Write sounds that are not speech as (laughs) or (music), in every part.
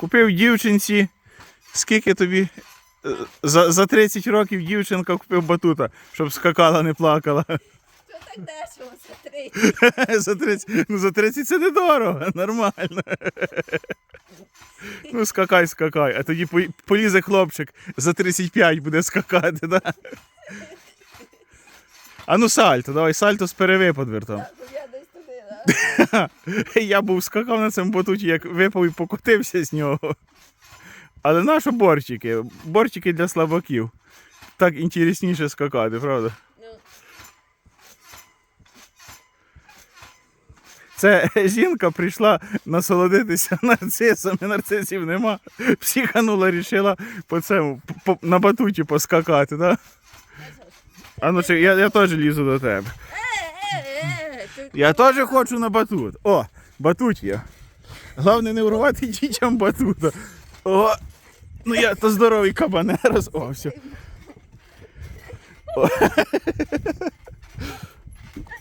Купив дівчинці. Скільки тобі? Е, За, за 30 років дівчинка купив батута, щоб скакала, не плакала. Що так дешево, смотри. За 30, (laughs) ну за 30 це недорого, нормально. Ну, скакай, скакай. А тоді полізе хлопчик за 35 буде скакати, да? А ну сальто, давай сальто з перевипадвертом. (laughs) Я був скакав на цьому батуті, як випав і покотився з нього. Але наші борчики, борчики для слабаків. Так інтересніше скакати, правда? Ну, Це жінка прийшла насолодитися (laughs) нарцисом, і нарцисів нема. Психанула, рішила по цьому по, на батуті поскакати, да? А ну я, я теж лізу до тебе. Я теж хочу на батут. О, батут є. Головне не урвати дітям батута. О, ну я то здоровий кабанерос. О, все. О.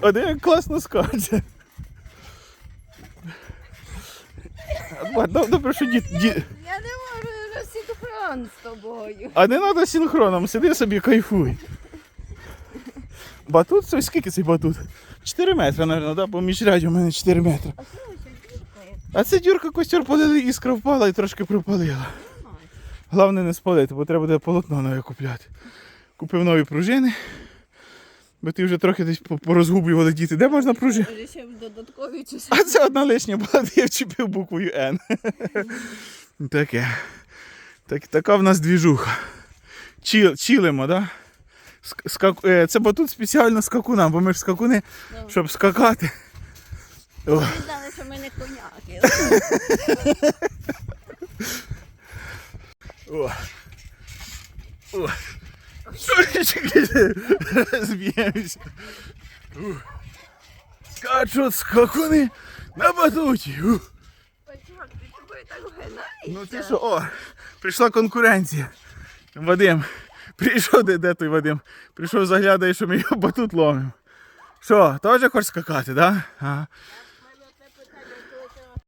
О, де як класно скаче. Добре, що дід, дід. Я не можу розсінхрон з тобою. А не треба синхроном, сиди собі кайфуй. Батут, це скільки цей батут? 4 метри, мабуть, да? бо міжряді у мене 4 метри. А це дюрка костер полили, іскра впала і трошки припалила. Головне не спалити, бо треба буде полотно нове купляти. Купив нові пружини. Бо ти вже трохи десь порозгублювали діти. Де можна пружини? А це одна лишня була, де (laughs) я вчепив буквою Н. Таке. Так, така в нас двіжуха. Чилимо, да? Ск- скак- е, Це батут спеціально скакунам, бо ми ж скакуни, Ну. щоб скакати. О, знали, що ми не коняки. о. О. Зб'ємося. Скачуть скакуни на батуті. Ну ти що, о, прийшла конкуренція. Вадим, прийшов, де, де той Вадим? Прийшов, заглядає, що ми його (laughs) батут ломимо. Що, теж хочеш скакати, так? Да?